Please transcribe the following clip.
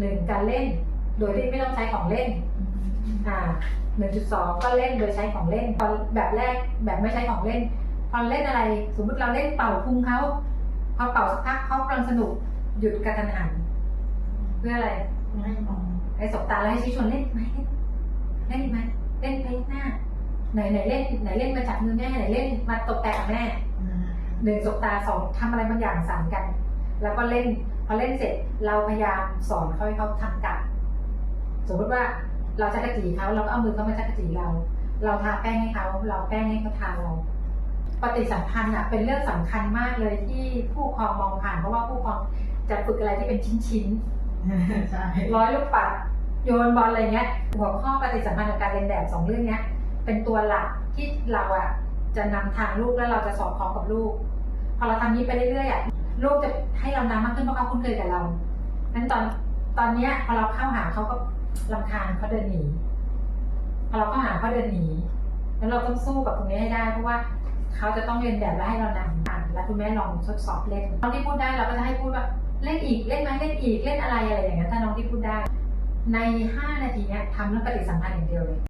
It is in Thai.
หนึ่งการเล่น โดยที่ไม่ต้องใช้ของเล่น อ่าหนึ่งจุดสองก็เล่นโดยใช้ของเล่นตอนแบบแรกแบบไม่ใช้ของเล่น พอเล่นอะไร สมมติเราเล่นเป่าพุงเขาพอเป่าสักพักเขากำลังสนุกหยุดกระทันหันเพื่ออะไรไม่มองไอ้สบตาแล้วให้ชี้ชวนเล่นอีกไหมเล่นอีกไหมเล่นไปหน้าไหนไหนเล่นไหนเล่นมาจับมือแม่ไหนเล่นมาตบแต่กับแม่หนึ่งสบตาสองทำอะไรบางอย่างสั่งกัน แล้วก็เล่น พอเล่นเสร็จเราพยายามสอนเขาให้เขาทำกลับสมมติว่าเราจะกระจีเขาเราก็เอามือเขามาจักระจีเรา เราทาแป้งให้เขาเราแป้งให้เขาทาเราปฏิสัมพันธ์อะเป็นเรื่องสำคัญมากเลยที่ผู้ปกครองมองผ่านเพราะว่าผู้ปกครองจะฝึกอะไรที่เป็นชิ้นๆใช่ร้อยลูกปัดโยนบอลอะไรเงี้ยหัวข้อปฏิสัมพันธ์กับการเรียนแบบสองเรื่องเนี้ยเป็นตัวหลักที่เราอะจะนำทางลูกแล้วเราจะสอดคล้องกับลูก พอเราทำนี้ไปเรื่อยๆอะ ลูกจะให้เราน้ำมากขึ้นเพราะเขาคุ้นเคยกับเรานั้นตอนตอนเนี้ยพอเราเข้าหาเขาก็ลำคาญเขาเดินหนีพอเราเข้าหาเขาเดินหนีแล้วเราต้องสู้กับตรงนี้ให้ได้ เพราะว่าเขาจะต้องเรียนแบบและให้เรานำอะแล้วคุณแม่ลองทดสอบเล่นน้องที่พูดได้เราก็จะให้พูดว่าเล่นอีกเล่นไหมเล่นอีกเล่นอะไรอะไรอย่างเงี้ยถ้าน้องที่พูดได้ ใน 5 นาทีเนี้ยทำเรื่องปฏิสัมพันธ์อย่างเดียวเลย